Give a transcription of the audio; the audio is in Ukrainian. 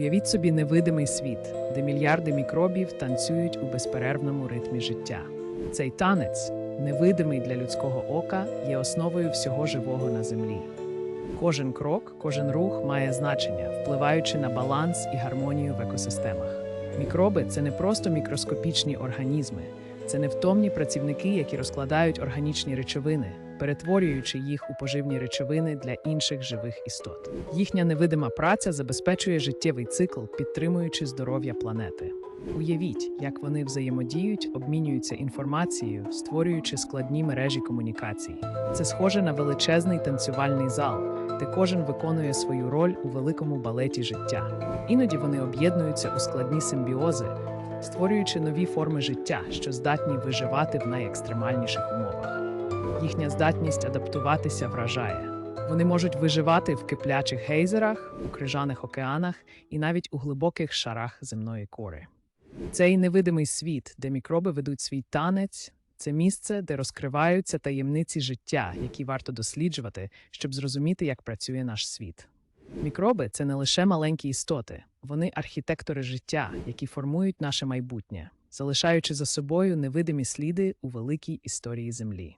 Уявіть собі невидимий світ, де мільярди мікробів танцюють у безперервному ритмі життя. Цей танець, невидимий для людського ока, є основою всього живого на землі. Кожен крок, кожен рух має значення, впливаючи на баланс і гармонію в екосистемах. Мікроби це не просто мікроскопічні організми, це невтомні працівники, які розкладають органічні речовини, перетворюючи їх у поживні речовини для інших живих істот. Їхня невидима праця забезпечує життєвий цикл, підтримуючи здоров'я планети. Уявіть, як вони взаємодіють, обмінюються інформацією, створюючи складні мережі комунікацій. Це схоже на величезний танцювальний зал, де кожен виконує свою роль у великому балеті життя. Іноді вони об'єднуються у складні симбіози, створюючи нові форми життя, що здатні виживати в найекстремальніших умовах. Їхня здатність адаптуватися вражає. Вони можуть виживати в киплячих гейзерах, у крижаних океанах і навіть у глибоких шарах земної кори. Цей невидимий світ, де мікроби ведуть свій танець, це місце, де розкриваються таємниці життя, які варто досліджувати, щоб зрозуміти, як працює наш світ. Мікроби це не лише маленькі істоти, вони архітектори життя, які формують наше майбутнє, залишаючи за собою невидимі сліди у великій історії Землі.